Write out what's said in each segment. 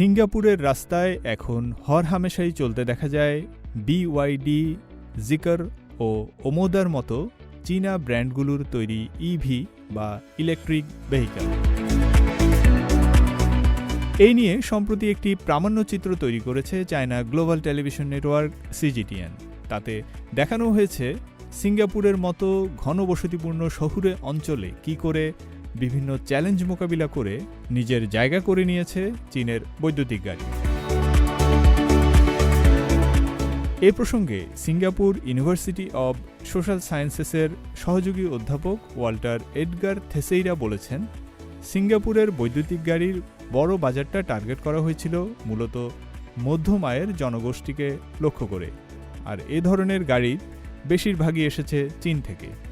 সিঙ্গাপুরের রাস্তায় এখন হরহামেশাই চলতে দেখা যায় বিওয়াইডি জিকার ও ওমোদার মতো চীনা ব্র্যান্ডগুলোর তৈরি ইভি বা ইলেকট্রিক ভেহিক্যাল এই নিয়ে সম্প্রতি একটি প্রামাণ্যচিত্র তৈরি করেছে China Global Television Network CGTN তাতে দেখানো হয়েছে সিঙ্গাপুরের মতো ঘনবসতিপূর্ণ শহুরে অঞ্চলে কি করে বিভিন্ন চ্যালেঞ্জ মোকাবিলা করে নিজের জায়গা করে নিয়েছে চীনের বৈদ্যুতিক গাড়ি। এ প্রসঙ্গে সিঙ্গাপুর ইউনিভার্সিটি অব সোশ্যাল সায়েন্সেসের সহযোগী অধ্যাপক ওয়াল্টার এডগার থেসেইরা বলেছেন, সিঙ্গাপুরের বৈদ্যুতিক গাড়ির বড় বাজারটা টার্গেট করা হয়েছিল মূলত মধ্যম আয়ের জনগোষ্ঠীকে লক্ষ্য করে। আর এ ধরনের গাড়ির বেশিরভাগই এসেছে চীন থেকে।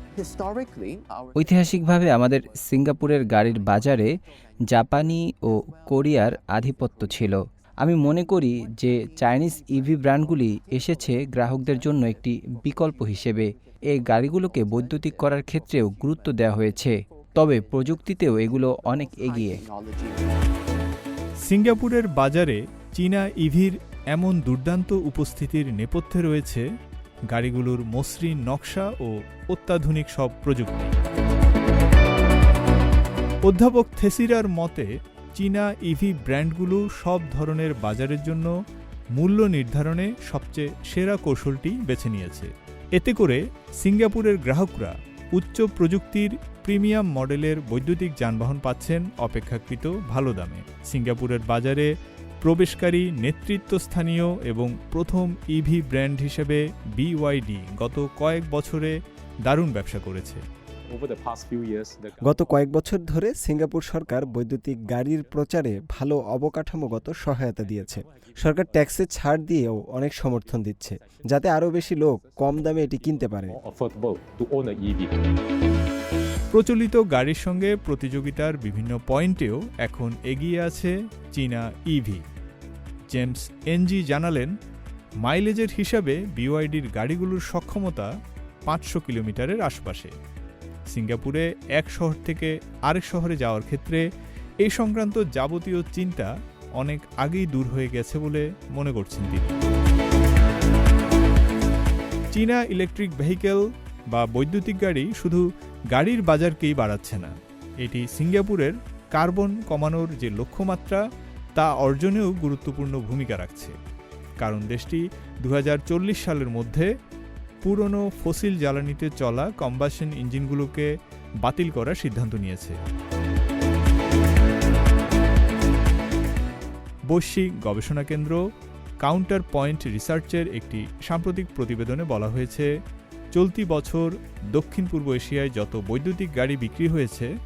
ঐতিহাসিকভাবে আমাদের সিঙ্গাপুরের গাড়ির বাজারে জাপানি ও কোরিয়ার আধিপত্য ছিল। আমি মনে করি যে চাইনিজ ইভি ব্র্যান্ডগুলি এসেছে গ্রাহকদের জন্য একটি বিকল্প হিসেবে। এই গাড়িগুলোকে বৈদ্যুতিক করার ক্ষেত্রেও গুরুত্ব দেওয়া হয়েছে। তবে প্রযুক্তিতেও এগুলো অনেক এগিয়ে। সিঙ্গাপুরের বাজারে চীনা ইভির এমন দুর্দান্ত উপস্থিতির নেপথ্যে রয়েছে গাড়িগুলোর মসৃণ নকশা ও অত্যাধুনিক সব প্রযুক্তি। অধ্যাপক থেসিরার মতে, চীনা ইভি ব্র্যান্ডগুলো সব ধরনের বাজারের জন্য মূল্য নির্ধারণে সবচেয়ে সেরা কৌশলটি বেছে নিয়েছে। এতে করে সিঙ্গাপুরের গ্রাহকরা উচ্চ প্রযুক্তির প্রিমিয়াম মডেলের বৈদ্যুতিক যানবাহন পাচ্ছেন অপেক্ষাকৃত ভালো দামে। সিঙ্গাপুরের বাজারে প্রবেশকারী নেতৃত্বস্থানীয় এবং প্রথম ইভি ব্র্যান্ড হিসেবে বিওয়াইডি গত কয়েক বছরে দারুণ ব্যবসা করেছে। গত কয়েক বছর ধরে সিঙ্গাপুর সরকার বৈদ্যুতিক গাড়ির প্রচারে ভালো অবকাঠামোগত সহায়তা দিয়েছে। সরকার ট্যাক্সে ছাড় দিয়েও অনেক সমর্থন দিচ্ছে যাতে আরও বেশি লোক কম দামে এটি কিনতে পারে। প্রচলিত গাড়ির সঙ্গে প্রতিযোগিতার বিভিন্ন পয়েন্টেও এখন এগিয়ে আছে চীনা ইভি জেমস এনজি জানালেন, মাইলেজের হিসাবে বিওয়াইডির গাড়িগুলোর সক্ষমতা পাঁচশো কিলোমিটারের আশপাশে। সিঙ্গাপুরে এক শহর থেকে আরেক শহরে যাওয়ার ক্ষেত্রে এই সংক্রান্ত যাবতীয় চিন্তা অনেক আগেই দূর হয়ে গেছে বলে মনে করছেন তিনি। চীনা ইলেকট্রিক ভেহিকেল বা বৈদ্যুতিক গাড়ি শুধু গাড়ির বাজারকেই বাড়াচ্ছে না। এটি সিঙ্গাপুরের কার্বন কমানোর যে লক্ষ্যমাত্রা, তা অর্জনেও গুরুত্বপূর্ণ ভূমিকা রাখছে। কারণ দেশটি দু হাজার চল্লিশ সালের মধ্যে পুরনো ফসিল জ্বালানিতে চলা কম্বাসন ইঞ্জিনগুলোকে বাতিল করার সিদ্ধান্ত নিয়েছে। বৈশ্বিক গবেষণা কেন্দ্র কাউন্টার পয়েন্ট রিসার্চের একটি সাম্প্রতিক প্রতিবেদনে বলা হয়েছে চলতি বছর দক্ষিণ পূর্ব এশিয়ায় যত বৈদ্যুতিক গাড়ি বিক্রি হয়েছে,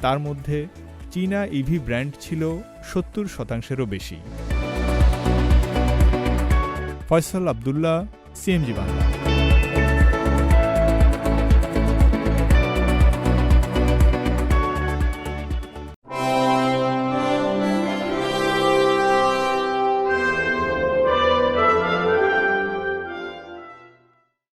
তার মধ্যে চীনা ইভি ব্র্যান্ড ছিল সত্তর শতাংশেরও বেশি। ফয়সাল আবদুল্লাহ, সিএমজি বাংলা।